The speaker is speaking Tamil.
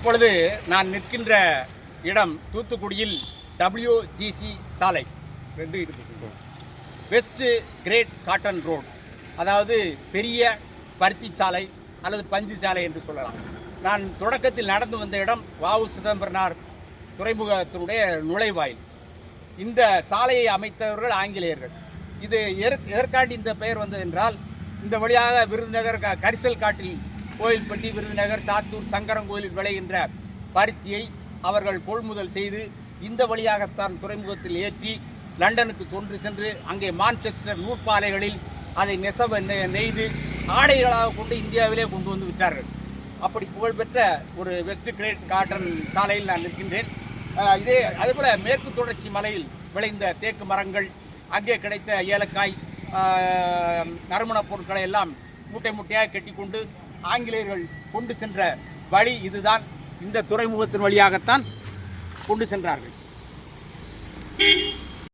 இப்பொழுது நான் நிற்கின்ற இடம் தூத்துக்குடியில் டபிள்யூஜிசி சாலை. ரெண்டு இருக்கு வெஸ்ட் கிரேட் காட்டன் ரோடு அதாவது பெரிய பருத்தி சாலை அல்லது பஞ்சு சாலை என்று சொல்லலாம். நான் தொடக்கத்தில் நடந்து வந்த இடம் வாவு சிதம்பரனார் துறைமுகத்தினுடைய நுழைவாயில். இந்த சாலையை அமைத்தவர்கள் ஆங்கிலேயர்கள். இது எதற்- எதற்காண்டி இந்த பெயர் வந்தது என்றால் இந்த வழியாக விருதுநகர் க- கரிசல் காட்டில் கோயில்பட்டி விருதுநகர் சாத்தூர் சங்கரங்கோயிலில் விளைகின்ற பருத்தியை அவர்கள் கொள்முதல் செய்து இந்த வழியாகத்தான் துறைமுகத்தில் ஏற்றி லண்டனுக்கு சொன்று சென்று அங்கே மான்செஸ்டர் நூற்பாலைகளில் அதை நெசவ நெய்து ஆடைகளாக கொண்டு இந்தியாவிலே கொண்டு வந்து விட்டார்கள். அப்படி புகழ்பெற்ற ஒரு வெஸ்ட் கிரேட் காட்டன் சாலையில் நான் நிற்கின்றேன். இதே அதேபோல் மேற்கு தொடர்ச்சி மலையில் விளைந்த தேக்கு மரங்கள் அங்கே கிடைத்த ஏலக்காய் நறுமணப் பொருட்களை எல்லாம் மூட்டை மூட்டையாக கட்டிக்கொண்டு ஆங்கிலேயர்கள் கொண்டு சென்ற வழி இதுதான். இந்த துறைமுகத்தின் வழியாகத்தான் கொண்டு சென்றார்கள்.